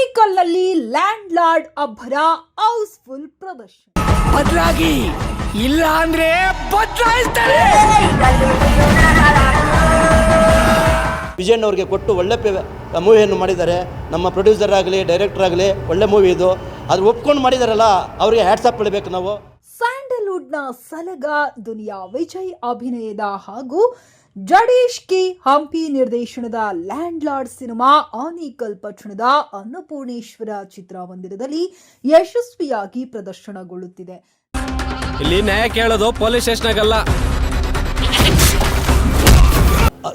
ಆನೇಕಲ್ನಲ್ಲಿ landlord ಅಬ್ಬರ housefull ಪ್ರದರ್ಶನ. ಬದಲಾಗಿ ಇಲ್ಲ ಅಂದ್ರೆ ಬದಲಾಯಿಸ್ತಾರೆ ವಿಜಯನ್ ಅವ್ರಿಗೆ ಕೊಟ್ಟು ಒಳ್ಳೆ ಮೂವಿಯನ್ನು ಮಾಡಿದ್ದಾರೆ. ನಮ್ಮ ಪ್ರೊಡ್ಯೂಸರ್ ಆಗಲಿ ಡೈರೆಕ್ಟರ್ ಆಗಲಿ ಒಳ್ಳೆ ಮೂವಿ ಇದು. ಅದು ಒಪ್ಕೊಂಡು ಮಾಡಿದಾರಲ್ಲ ಅವರಿಗೆ ಹ್ಯಾಟ್ಸಪ್ ಕೊಡಬೇಕು ನಾವು. ಸ್ಯಾಂಡಲ್ವುಡ್ನ ಸಲಗ ದುನಿಯಾ ವಿಜಯ್ ಅಭಿನಯದ ಹಾಗೂ ಜಡೇಶ್ ಕೆ ಹಂಪಿ ನಿರ್ದೇಶನದ ಲ್ಯಾಂಡ್ ಲಾರ್ಡ್ ಸಿನಿಮಾ ಆನೇಕಲ್ ಪಟ್ಟಣದ ಅನ್ನಪೂರ್ಣೇಶ್ವರ ಚಿತ್ರಮಂದಿರದಲ್ಲಿ ಯಶಸ್ವಿಯಾಗಿ ಪ್ರದರ್ಶನಗೊಳ್ಳುತ್ತಿದೆ. ಇಲ್ಲಿ ನ್ಯಾಯ ಕೇಳೋದು ಪೊಲೀಸ್ ಸ್ಟೇಷನ್ಗಲ್ಲ.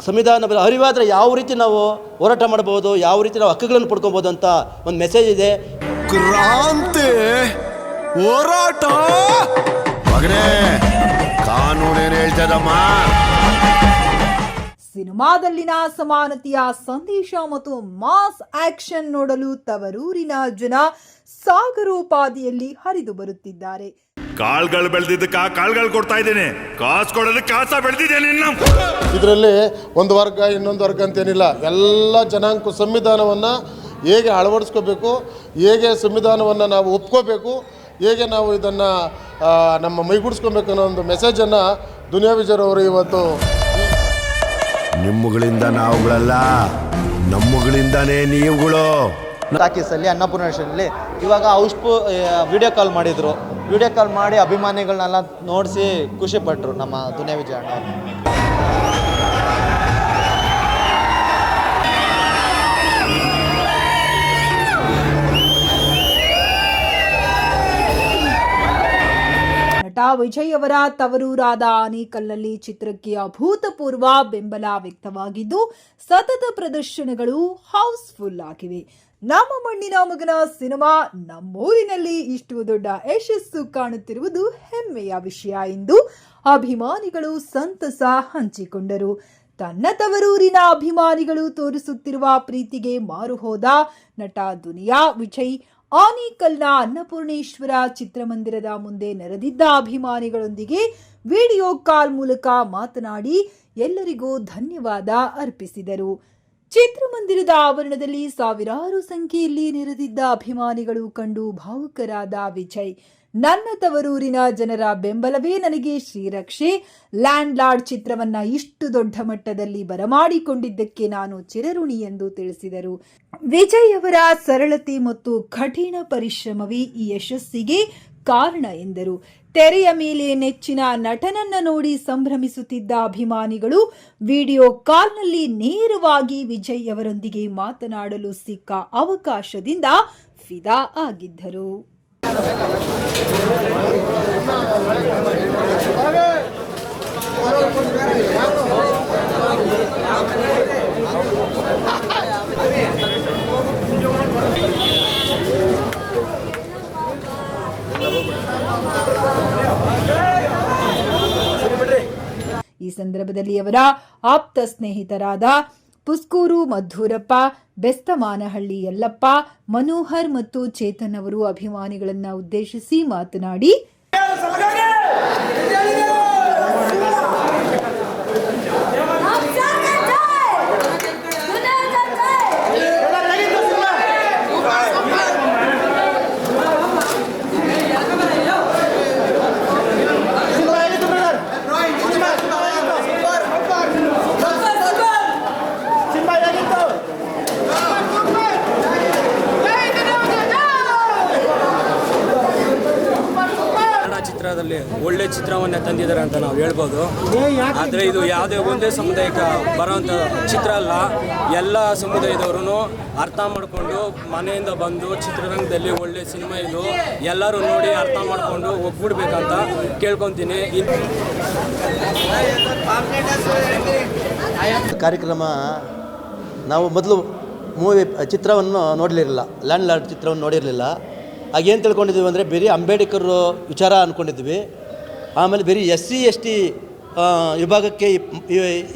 ಸಂವಿಧಾನ ಅರಿವಾದರೆ ಯಾವ ರೀತಿ ನಾವು ಹೋರಾಟ ಮಾಡಬಹುದು ಯಾವ ರೀತಿ ನಾವು ಹಕ್ಕುಗಳನ್ನು ಪಡ್ಕೊಬಹುದು ಅಂತ ಒಂದು ಮೆಸೇಜ್ ಇದೆ. ಕ್ರಾಂತಿ ಹೋರಾಟ. ಮಗನೇ ಕಾನೂನೇನು ಹೇಳ್ತದಮ್ಮ ಸಿನಿಮಾದಲ್ಲಿನ ಸಮಾನತೆಯ ಸಂದೇಶ ಮತ್ತು ಮಾಸ್ ಆಕ್ಷನ್ ನೋಡಲು ತವರೂರಿನ ಜನ ಸಾಗರೋಪಾದಿಯಲ್ಲಿ ಹರಿದು ಬರುತ್ತಿದ್ದಾರೆ. ಕಾಳ್ಗಳು ಬೆಳೆದಿದ್ದಕ್ಕ ಕಾಳ್ಗಳು ಕೊಡ್ತಾ ಇದ್ದೇನೆ. ಕಾಸು ಕೊಡೋದಕ್ಕೆ ಕಾಸ ಬೆಳೆದಿದ್ದೇನೆ ಇನ್ನು ಇದರಲ್ಲಿ ಒಂದು ವರ್ಗ ಇನ್ನೊಂದು ವರ್ಗ ಅಂತೇನಿಲ್ಲ. ಎಲ್ಲ ಜನಾಂಗ ಸಂವಿಧಾನವನ್ನು ಹೇಗೆ ಅಳವಡಿಸ್ಕೋಬೇಕು ಹೇಗೆ ಸಂವಿಧಾನವನ್ನು ನಾವು ಒಪ್ಕೋಬೇಕು ಹೇಗೆ ನಾವು ಇದನ್ನು ನಮ್ಮ ಮೈಗೂಡಿಸ್ಕೊಬೇಕು ಅನ್ನೋ ಒಂದು ಮೆಸೇಜನ್ನು ದುನಿಯಾ ವಿಜಯರವರು ಇವತ್ತು ನಿಮ್ಮಗಳಿಂದ ನಾವುಗಳಲ್ಲ. ನಮ್ಮಗಳಿಂದಾನೇ ನೀವುಗಳು. ಟಾಕೀಸಲ್ಲಿ ಅನ್ನಪೂರ್ಣೇಶ್ವರಲ್ಲಿ ಇವಾಗ ಔಷ್ಪು ವಿಡಿಯೋ ಕಾಲ್ ಮಾಡಿದರು. ವಿಡಿಯೋ ಕಾಲ್ ಮಾಡಿ ಅಭಿಮಾನಿಗಳನ್ನೆಲ್ಲ ನೋಡಿಸಿ ಖುಷಿಪಟ್ಟರು ನಮ್ಮ ದುನಿಯಾ ವಿಜಯ ಅಣ್ಣವ್ರು ವಿಜಯ್ ಅವರ ತವರೂರಾದ ಆನೇಕಲ್ನಲ್ಲಿ ಚಿತ್ರಕ್ಕೆ ಅಭೂತಪೂರ್ವ ಬೆಂಬಲ ವ್ಯಕ್ತವಾಗಿದ್ದು, ಸತತ ಪ್ರದರ್ಶನಗಳು ಹೌಸ್ಫುಲ್ ಆಗಿವೆ. ನಮ್ಮ ಮಣ್ಣಿನ ಮಗನ ಸಿನಿಮಾ ನಮ್ಮೂರಿನಲ್ಲಿ ಇಷ್ಟು ದೊಡ್ಡ ಯಶಸ್ಸು ಕಾಣುತ್ತಿರುವುದು ಹೆಮ್ಮೆಯ ವಿಷಯ ಎಂದು ಅಭಿಮಾನಿಗಳು ಸಂತಸ ಹಂಚಿಕೊಂಡರು. ತನ್ನ ತವರೂರಿನ ಅಭಿಮಾನಿಗಳು ತೋರಿಸುತ್ತಿರುವ ಪ್ರೀತಿಗೆ ಮಾರು ಹೋದ ನಟ ದುನಿಯಾ ವಿಜಯ್ ಆನೇಕಲ್ನ ಅನ್ನಪೂರ್ಣೇಶ್ವರ ಚಿತ್ರಮಂದಿರದ ಮುಂದೆ ನೆರೆದಿದ್ದ ಅಭಿಮಾನಿಗಳೊಂದಿಗೆ ವಿಡಿಯೋ ಕಾಲ್ ಮೂಲಕ ಮಾತನಾಡಿ ಎಲ್ಲರಿಗೂ ಧನ್ಯವಾದ ಅರ್ಪಿಸಿದರು. ಚಿತ್ರಮಂದಿರದ ಆವರಣದಲ್ಲಿ ಸಾವಿರಾರು ಸಂಖ್ಯೆಯಲ್ಲಿ ನೆರೆದಿದ್ದ ಅಭಿಮಾನಿಗಳು ಕಂಡು ಭಾವುಕರಾದ ವಿಜಯ್. ನನ್ನ ತವರೂರಿನ ಜನರ ಬೆಂಬಲವೇ ನನಗೆ ಶ್ರೀರಕ್ಷೆ. ಲ್ಯಾಂಡ್ ಲಾರ್ಡ್ ಚಿತ್ರವನ್ನ ಇಷ್ಟು ದೊಡ್ಡ ಮಟ್ಟದಲ್ಲಿ ಬರಮಾಡಿಕೊಂಡಿದ್ದಕ್ಕೆ ನಾನು ಚಿರಋಣಿ ಎಂದು ತಿಳಿಸಿದರು. ವಿಜಯ್ ಅವರ ಸರಳತೆ ಮತ್ತು ಕಠಿಣ ಪರಿಶ್ರಮವೇ ಈ ಯಶಸ್ಸಿಗೆ ಕಾರಣ ಎಂದರು. ತೆರೆಯ ಮೇಲೆ ನೆಚ್ಚಿನ ನಟನನ್ನ ನೋಡಿ ಸಂಭ್ರಮಿಸುತ್ತಿದ್ದ ಅಭಿಮಾನಿಗಳು ವಿಡಿಯೋ ಕಾಲ್ನಲ್ಲಿ ನೇರವಾಗಿ ವಿಜಯ್ ಅವರೊಂದಿಗೆ ಮಾತನಾಡಲು ಸಿಕ್ಕ ಅವಕಾಶದಿಂದ ಫಿದಾ ಆಗಿದ್ದರು. ಈ ಸಂದರ್ಭದಲ್ಲಿ ಅವರ ಆಪ್ತ ಸ್ನೇಹಿತರಾದ ಪುಸ್ಕೂರು ಮಧುರಪ್ಪ ಬೆಸ್ತಮಾನಹಳ್ಳಿ ಯಲ್ಲಪ್ಪ ಮನೋಹರ್ ಮತ್ತು ಚೇತನ್ ಅವರು ಅಭಿಮಾನಿಗಳನ್ನು ಉದ್ದೇಶಿಸಿ ಮಾತನಾಡಿ. ಚಿತ್ರವನ್ನ ತಂದಿದ್ದಾರೆ ಅಂತ ನಾವು ಹೇಳ್ಬೋದು. ಆದರೆ ಇದು ಯಾವುದೇ ಒಂದೇ ಸಮುದಾಯಕ್ಕೆ ಬರೋವಂಥ ಚಿತ್ರ ಅಲ್ಲ. ಎಲ್ಲ ಸಮುದಾಯದವರು ಅರ್ಥ ಮಾಡಿಕೊಂಡು ಮನೆಯಿಂದ ಬಂದು ಚಿತ್ರರಂಗದಲ್ಲಿ ಒಳ್ಳೆ ಸಿನಿಮಾ ಇದು, ಎಲ್ಲರೂ ನೋಡಿ ಅರ್ಥ ಮಾಡಿಕೊಂಡು ಒಗ್ಗೂಡ್ಬೇಕಂತ ಕೇಳ್ಕೊತೀನಿ. ಕಾರ್ಯಕ್ರಮ ನಾವು ಮೊದಲು ಮೂವಿ ಚಿತ್ರವನ್ನು ನೋಡಲಿರಲಿಲ್ಲ. ಲ್ಯಾಂಡ್ ಲಾರ್ಡ್ ಚಿತ್ರವನ್ನು ನೋಡಿರಲಿಲ್ಲ. ಆಗೇನು ತಿಳ್ಕೊಂಡಿದ್ವಿ ಅಂದರೆ, ಬರೀ ಅಂಬೇಡ್ಕರ್ ವಿಚಾರ ಅಂದ್ಕೊಂಡಿದ್ವಿ ಆಮೇಲೆ ಬರೀ ಎಸ್ ಸಿ ಎಸ್ ಟಿ ವಿಭಾಗಕ್ಕೆ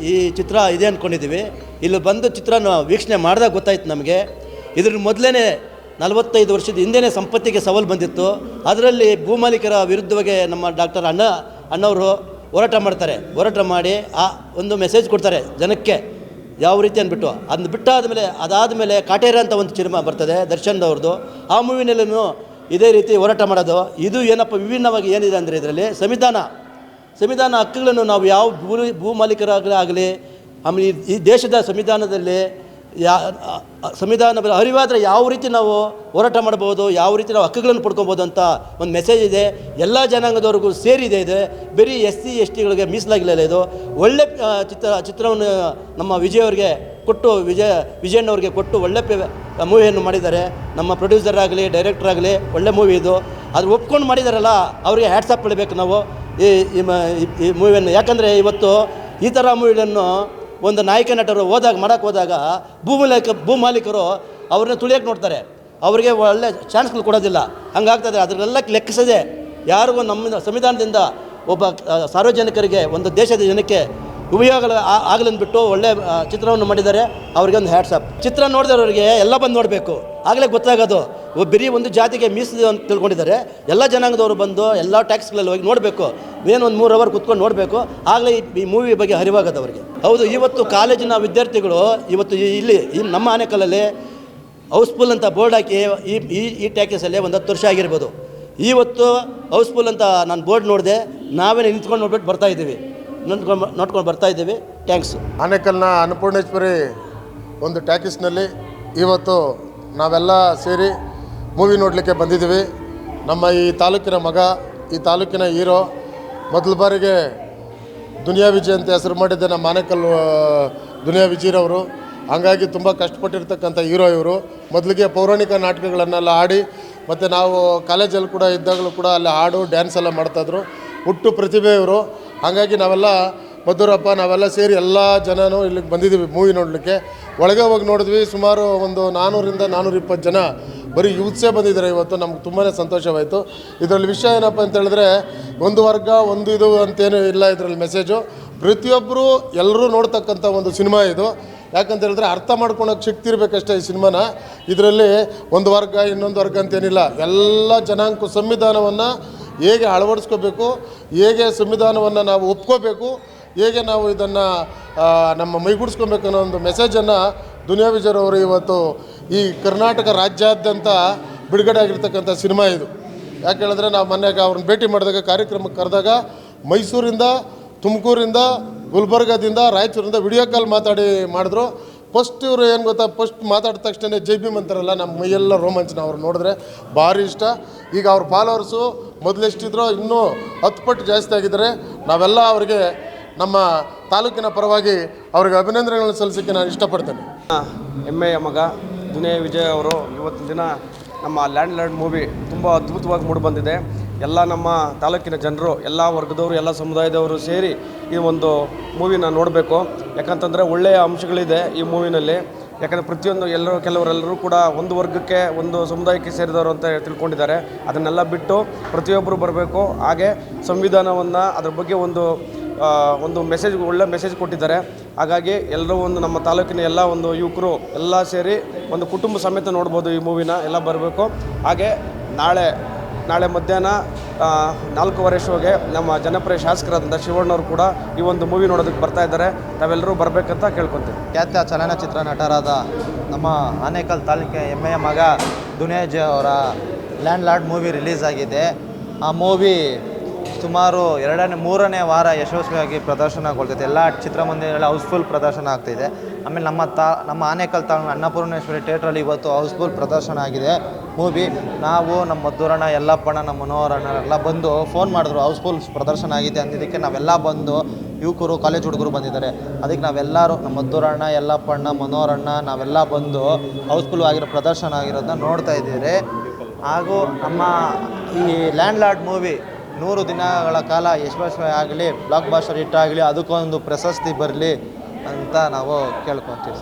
ಈ- ಚಿತ್ರ ಇದೆ ಅಂದ್ಕೊಂಡಿದ್ದೀವಿ ಇಲ್ಲಿ ಬಂದು ಚಿತ್ರನ ವೀಕ್ಷಣೆ ಮಾಡಿದಾಗ ಗೊತ್ತಾಯ್ತು ನಮಗೆ. ಇದ್ರ ಮೊದಲೇ ನಲವತ್ತೈದು ವರ್ಷದ ಹಿಂದೆನೇ ಸಂಪತ್ತಿಗೆ ಸವಾಲು ಬಂದಿತ್ತು. ಅದರಲ್ಲಿ ಭೂಮಾಲೀಕರ ವಿರುದ್ಧವಾಗಿ ನಮ್ಮ ಡಾಕ್ಟರ್ ಅಣ್ಣ, ಅಣ್ಣವರು ಹೋರಾಟ ಮಾಡ್ತಾರೆ. ಹೋರಾಟ ಮಾಡಿ ಆ ಒಂದು ಮೆಸೇಜ್ ಕೊಡ್ತಾರೆ ಜನಕ್ಕೆ. ಯಾವ ರೀತಿ ಅಂದ್ಬಿಟ್ಟು. ಅದನ್ನ ಬಿಟ್ಟಾದ ಮೇಲೆ ಅದಾದ ಮೇಲೆ ಕಾಟೇರ ಅಂತ ಒಂದು ಸಿನಿಮಾ ಬರ್ತದೆ ದರ್ಶನ್ದವ್ರದ್ದು ಆ ಮೂವಿನಲ್ಲೂ ಇದೇ ರೀತಿ ಹೋರಾಟ ಮಾಡೋದು. ಇದು ಏನಪ್ಪ, ವಿಭಿನ್ನವಾಗಿ ಏನಿದೆ ಅಂದರೆ ಇದರಲ್ಲಿ ಸಂವಿಧಾನ. ಸಂವಿಧಾನ ಹಕ್ಕುಗಳನ್ನು ನಾವು ಯಾವ ಭೂ ಭೂ ಮಾಲೀಕರಾಗಲಿ ಆಗಲಿ ಆಮೇಲೆ ಈ- ದೇಶದ ಸಂವಿಧಾನದಲ್ಲಿ ಯಾ ಸಂವಿಧಾನ ಅರಿವಾದರೆ ಯಾವ ರೀತಿ ನಾವು ಹೋರಾಟ ಮಾಡ್ಬೋದು, ಯಾವ ರೀತಿ ನಾವು ಹಕ್ಕುಗಳನ್ನು ಪಡ್ಕೊಬೋದು ಅಂತ ಒಂದು ಮೆಸೇಜ್ ಇದೆ. ಎಲ್ಲ ಜನಾಂಗದವ್ರಿಗೂ ಸೇರಿದೆ ಇದೆ. ಬರೀ ಎಸ್ ಸಿ, ಎಸ್ ಟಿಗಳಿಗೆ ಮೀಸಲಾಗಿಲ್ಲ ಇದು. ಒಳ್ಳೆ ಚಿತ್ರ, ಚಿತ್ರವನ್ನು ನಮ್ಮ ವಿಜಯ್ ಅವರಿಗೆ ಕೊಟ್ಟು ವಿಜಯ, ವಿಜಯಣ್ಣವ್ರಿಗೆ ಕೊಟ್ಟು ಒಳ್ಳೆ ಮೂವಿಯನ್ನು ಮಾಡಿದ್ದಾರೆ. ನಮ್ಮ ಪ್ರೊಡ್ಯೂಸರ್ ಆಗಲಿ ಡೈರೆಕ್ಟರ್ ಆಗಲಿ ಒಳ್ಳೆ ಮೂವಿ ಇದು. ಅದು ಒಪ್ಕೊಂಡು ಮಾಡಿದಾರಲ್ಲ, ಅವರಿಗೆ ಹ್ಯಾಟ್ಸಪ್ ಹೇಳಬೇಕು ನಾವು. ಈ ಈ ಮೂವಿಯನ್ನು. ಯಾಕಂದರೆ ಇವತ್ತು ಈ ಥರ ಮೂವಿಗಳನ್ನು ಒಂದು ನಾಯಕ ನಟರು ಹೋದಾಗ ಮಾಡೋಕ್ಕೆ ಹೋದಾಗ ಭೂಮಾಲಿಕ ಭೂಮಾಲೀಕರು ಅವ್ರನ್ನ ತುಳಿಯೋಕೆ ನೋಡ್ತಾರೆ. ಅವರಿಗೆ ಒಳ್ಳೆ ಚಾನ್ಸ್ಗಳು ಕೊಡೋದಿಲ್ಲ. ಹಂಗಾಗ್ತದೆ ಅದನ್ನೆಲ್ಲ ಲೆಕ್ಕಿಸದೆ ಯಾರಿಗೂ ನಮ್ಮ ಸಂವಿಧಾನದಿಂದ ಒಬ್ಬ ಸಾರ್ವಜನಿಕರಿಗೆ, ಒಂದು ದೇಶದ ಜನಕ್ಕೆ ಉಪಯೋಗ ಆಗಲಂದ್ಬಿಟ್ಟು ಒಳ್ಳೆ ಚಿತ್ರವನ್ನು ಮಾಡಿದ್ದಾರೆ. ಅವ್ರಿಗೆ ಒಂದು ಹ್ಯಾಟ್ಸಪ್ ಚಿತ್ರ ನೋಡಿದವರಿಗೆ ಎಲ್ಲ ಬಂದು ನೋಡಬೇಕು. ಆಗಲೇ ಗೊತ್ತಾಗೋದು. ಬರೀ ಒಂದು ಜಾತಿಗೆ ಮೀಸಲು ಅಂತ ತಿಳ್ಕೊಂಡಿದ್ದಾರೆ. ಎಲ್ಲ ಜನಾಂಗದವರು ಬಂದು ಎಲ್ಲ ಟ್ಯಾಕ್ಸ್ಗಳಲ್ಲಿ ಹೋಗಿ ನೋಡಬೇಕು. ಏನು ಒಂದು ಮೂರು ಅವರ್ ಕುತ್ಕೊಂಡು ನೋಡಬೇಕು. ಆಗಲೇ ಈ- ಮೂವಿ ಬಗ್ಗೆ ಅರಿವಾಗೋದು ಅವರಿಗೆ. ಹೌದು, ಇವತ್ತು ಕಾಲೇಜಿನ ವಿದ್ಯಾರ್ಥಿಗಳು ಇವತ್ತು ಇಲ್ಲಿ ನಮ್ಮ ಆನೆಕಲ್ಲಲ್ಲಿ ಹೌಸ್ಫುಲ್ ಅಂತ ಬೋರ್ಡ್ ಹಾಕಿ ಈ ಈ ಈ ಟ್ಯಾಕ್ಸಲ್ಲೇ ಒಂದು ಹತ್ತು ವರ್ಷ ಆಗಿರ್ಬೋದು. ಇವತ್ತು ಹೌಸ್ಫುಲ್ ಅಂತ ನಾನು ಬೋರ್ಡ್ ನೋಡಿದೆ, ನಾವೇ ನಿಂತ್ಕೊಂಡು ನೋಡ್ಬಿಟ್ಟು ಬರ್ತಾ ಇದ್ದೀವಿ. ನೋಡ್ಕೊಂಡು ನೋಡ್ಕೊಂಡು ಬರ್ತಾ ಇದ್ದೀವಿ. ಥ್ಯಾಂಕ್ಸ್ ಆನೇಕಲ್ನ ಅನ್ನಪೂರ್ಣೇಶ್ವರಿ ಒಂದು ಟ್ಯಾಕಿಸ್ನಲ್ಲಿ ಇವತ್ತು ನಾವೆಲ್ಲ ಸೇರಿ ಮೂವಿ ನೋಡಲಿಕ್ಕೆ ಬಂದಿದ್ದೀವಿ. ನಮ್ಮ ಈ ತಾಲೂಕಿನ ಮಗ, ಈ ತಾಲೂಕಿನ ಹೀರೋ, ಮೊದಲ ಬಾರಿಗೆ ದುನಿಯಾ ವಿಜಯ್ ಅಂತ ಹೆಸರು ಮಾಡಿದ್ದೆ ನಮ್ಮ ಆನೇಕಲ್ ದುನಿಯಾ ವಿಜಯರವರು ಹಂಗಾಗಿ ತುಂಬ ಕಷ್ಟಪಟ್ಟಿರ್ತಕ್ಕಂಥ ಹೀರೋ ಇವರು. ಮೊದಲಿಗೆ ಪೌರಾಣಿಕ ನಾಟಕಗಳನ್ನೆಲ್ಲ ಆಡಿ, ಮತ್ತು ನಾವು ಕಾಲೇಜಲ್ಲಿ ಕೂಡ ಇದ್ದಾಗಲೂ ಕೂಡ ಅಲ್ಲಿ ಹಾಡು ಡ್ಯಾನ್ಸ್ ಎಲ್ಲ ಮಾಡ್ತಾಯಿದ್ರು ಹುಟ್ಟು ಪ್ರತಿಭೆ ಇವರು. ಹಾಗಾಗಿ ನಾವೆಲ್ಲ ಮಧುರಪ್ಪ, ನಾವೆಲ್ಲ ಸೇರಿ ಎಲ್ಲ ಜನನೂ ಇಲ್ಲಿಗೆ ಬಂದಿದ್ದೀವಿ ಮೂವಿ ನೋಡಲಿಕ್ಕೆ. ಒಳಗೆ ಹೋಗಿ ನೋಡಿದ್ವಿ, ಸುಮಾರು ಒಂದು ನಾನ್ನೂರಿಂದ ನಾನ್ನೂರ ಇಪ್ಪತ್ತು ಜನ ಬರೀ ಯೂತ್ಸೇ ಬಂದಿದ್ದಾರೆ ಇವತ್ತು. ನಮ್ಗೆ ತುಂಬಾ ಸಂತೋಷವಾಯಿತು. ಇದರಲ್ಲಿ ವಿಷಯ ಏನಪ್ಪ ಅಂತ ಹೇಳಿದ್ರೆ, ಒಂದು ವರ್ಗ, ಒಂದು ಇದು ಅಂತೇನು ಇಲ್ಲ ಇದರಲ್ಲಿ ಮೆಸೇಜು ಪ್ರತಿಯೊಬ್ಬರು ಎಲ್ಲರೂ ನೋಡ್ತಕ್ಕಂಥ ಒಂದು ಸಿನಿಮಾ ಇದು. ಯಾಕಂತ ಹೇಳಿದ್ರೆ ಅರ್ಥ ಮಾಡ್ಕೊಳಕ್ಕೆ ಶಕ್ತಿ ಇರಬೇಕಷ್ಟೇ ಈ ಸಿನಿಮಾನ. ಇದರಲ್ಲಿ ಒಂದು ವರ್ಗ, ಇನ್ನೊಂದು ವರ್ಗ ಅಂತೇನಿಲ್ಲ. ಎಲ್ಲ ಜನಾಂಗ ಸಂವಿಧಾನವನ್ನು ಹೇಗೆ ಅಳವಡಿಸ್ಕೋಬೇಕು, ಹೇಗೆ ಸಂವಿಧಾನವನ್ನು ನಾವು ಒಪ್ಕೋಬೇಕು, ಹೇಗೆ ನಾವು ಇದನ್ನು ನಮ್ಮ ಮೈಗೂಡಿಸ್ಕೊಬೇಕು ಅನ್ನೋ ಒಂದು ಮೆಸೇಜನ್ನು ದುನಿಯಾ ವಿಜಯ್ ಅವರು ಇವತ್ತು ಈ ಕರ್ನಾಟಕ ರಾಜ್ಯಾದ್ಯಂತ ಬಿಡುಗಡೆ ಆಗಿರ್ತಕ್ಕಂಥ ಸಿನಿಮಾ ಇದು. ಯಾಕೆ ಹೇಳಿದ್ರೆ ನಾವು ಮೊನ್ನೆ ಅವ್ರನ್ನ ಭೇಟಿ ಮಾಡಿದಾಗ, ಕಾರ್ಯಕ್ರಮಕ್ಕೆ ಕರೆದಾಗ ಮೈಸೂರಿಂದ, ತುಮಕೂರಿಂದ, ಗುಲ್ಬರ್ಗದಿಂದ, ರಾಯಚೂರಿಂದ ವಿಡಿಯೋ ಕಾಲ್ ಮಾತಾಡಿ ಮಾಡಿದ್ರು. ಫಸ್ಟ್ ಇವರು ಏನು ಗೊತ್ತಾ, ಫಸ್ಟ್ ಮಾತಾಡಿದ ತಕ್ಷಣ ಜೈ ಭೀಮ್ ಅಂತಾರಲ್ಲ ನಮ್ಮ ಮೈಯೆಲ್ಲ ರೋಮಾಂಚನ ಅವ್ರು ನೋಡಿದ್ರೆ ಭಾರಿ ಇಷ್ಟ. ಈಗ ಅವ್ರ ಫಾಲೋವರ್ಸು ಮೊದಲೆಷ್ಟಿದ್ರೋ ಇನ್ನೂ ಹತ್ತು ಪಟ್ಟು ಜಾಸ್ತಿ ಆಗಿದ್ದಾರೆ. ನಾವೆಲ್ಲ ಅವರಿಗೆ ನಮ್ಮ ತಾಲೂಕಿನ ಪರವಾಗಿ ಅವ್ರಿಗೆ ಅಭಿನಂದನೆಗಳನ್ನು ಸಲ್ಲಿಸೋಕ್ಕೆ ನಾನು ಇಷ್ಟಪಡ್ತೇನೆ. ಹೆಮ್ಮೆಯ ಮಗ ದುನಿಯಾ ವಿಜಯ್ ಅವರು ಇವತ್ತಿನ ದಿನ ನಮ್ಮ ಲ್ಯಾಂಡ್ ಲ್ಯಾಂಡ್ ಮೂವಿ ತುಂಬ ಅದ್ಭುತವಾಗಿ ಮೂಡಿಬಂದಿದೆ ಎಲ್ಲ ನಮ್ಮ ತಾಲೂಕಿನ ಜನರು, ಎಲ್ಲ ವರ್ಗದವರು, ಎಲ್ಲ ಸಮುದಾಯದವರು ಸೇರಿ ಈ ಒಂದು ಮೂವಿನ ನೋಡಬೇಕು. ಯಾಕಂತಂದರೆ ಒಳ್ಳೆಯ ಅಂಶಗಳಿದೆ ಈ ಮೂವಿನಲ್ಲಿ. ಯಾಕಂದರೆ ಪ್ರತಿಯೊಂದು ಎಲ್ಲರೂ, ಕೆಲವರೆಲ್ಲರೂ ಕೂಡ ಒಂದು ವರ್ಗಕ್ಕೆ, ಒಂದು ಸಮುದಾಯಕ್ಕೆ ಸೇರಿದವರು ಅಂತ ತಿಳ್ಕೊಂಡಿದ್ದಾರೆ. ಅದನ್ನೆಲ್ಲ ಬಿಟ್ಟು ಪ್ರತಿಯೊಬ್ಬರು ಬರಬೇಕು. ಹಾಗೆ ಸಂವಿಧಾನವನ್ನು ಅದ್ರ ಬಗ್ಗೆ ಒಂದು ಒಂದು ಮೆಸೇಜ್ ಒಳ್ಳೆ ಮೆಸೇಜ್ ಕೊಟ್ಟಿದ್ದಾರೆ. ಹಾಗಾಗಿ ಎಲ್ಲರೂ ಒಂದು ನಮ್ಮ ತಾಲೂಕಿನ ಎಲ್ಲ ಒಂದು ಯುವಕರು ಎಲ್ಲ ಸೇರಿ ಒಂದು ಕುಟುಂಬ ಸಮೇತ ನೋಡ್ಬೋದು ಈ ಮೂವಿನ, ಎಲ್ಲ ಬರಬೇಕು. ಹಾಗೆ ನಾಳೆ ನಾಳೆ ಮಧ್ಯಾಹ್ನ ನಾಲ್ಕೂವರೆ ಶೋಗೆ ನಮ್ಮ ಜನಪ್ರಿಯ ಶಾಸಕರಾದಂಥ ಶಿವಣ್ಣವರು ಕೂಡ ಈ ಒಂದು ಮೂವಿ ನೋಡೋದಕ್ಕೆ ಬರ್ತಾ ಇದ್ದಾರೆ. ತಾವೆಲ್ಲರೂ ಬರಬೇಕಂತ ಕೇಳ್ಕೊತೀವಿ ಖ್ಯಾತ ಚಲನಚಿತ್ರ ನಟರಾದ ನಮ್ಮ ಆನೇಕಲ್ ತಾಲೂಕಿನ ಹೆಮ್ಮೆಯ ಮಗ ದುನೇಜ್ ಅವರ ಲ್ಯಾಂಡ್ ಲಾರ್ಡ್ ಮೂವಿ ರಿಲೀಸ್ ಆಗಿದೆ. ಆ ಮೂವಿ ಸುಮಾರು ಎರಡನೇ, ಮೂರನೇ ವಾರ ಯಶಸ್ವಿಯಾಗಿ ಪ್ರದರ್ಶನಗೊಳ್ತೈತೆ. ಎಲ್ಲ ಚಿತ್ರಮಂದಿರಗಳಲ್ಲಿ ಹೌಸ್ಫುಲ್ ಪ್ರದರ್ಶನ ಆಗ್ತಿದೆ ಆಮೇಲೆ ನಮ್ಮ ತಾ, ನಮ್ಮ ಆನೇಕಲ್ ತಾಲೂಕು ಅನ್ನಪೂರ್ಣೇಶ್ವರಿ ಥಿಯೇಟ್ರಲ್ಲಿ ಇವತ್ತು ಹೌಸ್ಫುಲ್ ಪ್ರದರ್ಶನ ಆಗಿದೆ. ಮೂವಿ. ನಾವು ನಮ್ಮ ಮದ್ದೂರಣ್ಣ, ಯಲ್ಲಪ್ಪಣ್ಣ, ನಮ್ಮ ಮನೋಹರಣ್ಣ ಎಲ್ಲ ಬಂದು ಫೋನ್ ಮಾಡಿದ್ರು. ಹೌಸ್ಫುಲ್ ಪ್ರದರ್ಶನ ಆಗಿದೆ ಅಂದಿದ್ದಕ್ಕೆ ನಾವೆಲ್ಲ ಬಂದು ಯುವಕರು ಕಾಲೇಜ್ ಹುಡುಗರು ಬಂದಿದ್ದಾರೆ. ಅದಕ್ಕೆ ನಾವೆಲ್ಲರೂ ನಮ್ಮ ಮದ್ದೂರಣ್ಣ, ಯಲ್ಲಪ್ಪಣ್ಣ, ಮನೋಹರಣ್ಣ ನಾವೆಲ್ಲ ಬಂದು ಹೌಸ್ಫುಲ್ ಆಗಿರೋ ಪ್ರದರ್ಶನ ಆಗಿರೋದನ್ನ ನೋಡ್ತಾ ಇದ್ದೀರಿ. ಹಾಗೂ ನಮ್ಮ ಈ ಲ್ಯಾಂಡ್ ಲಾರ್ಡ್ ಮೂವಿ ನೂರು ದಿನಗಳ ಕಾಲ ಯಶಸ್ವಿ ಆಗಲಿ ಬ್ಲಾಕ್ ಬಾಸ್ಟರ್ ಹಿಟ್ ಆಗಲಿ, ಅದಕ್ಕೊಂದು ಪ್ರಶಸ್ತಿ ಬರಲಿ ಅಂತ ನಾವು ಕೇಳ್ಕೊತೀವಿ.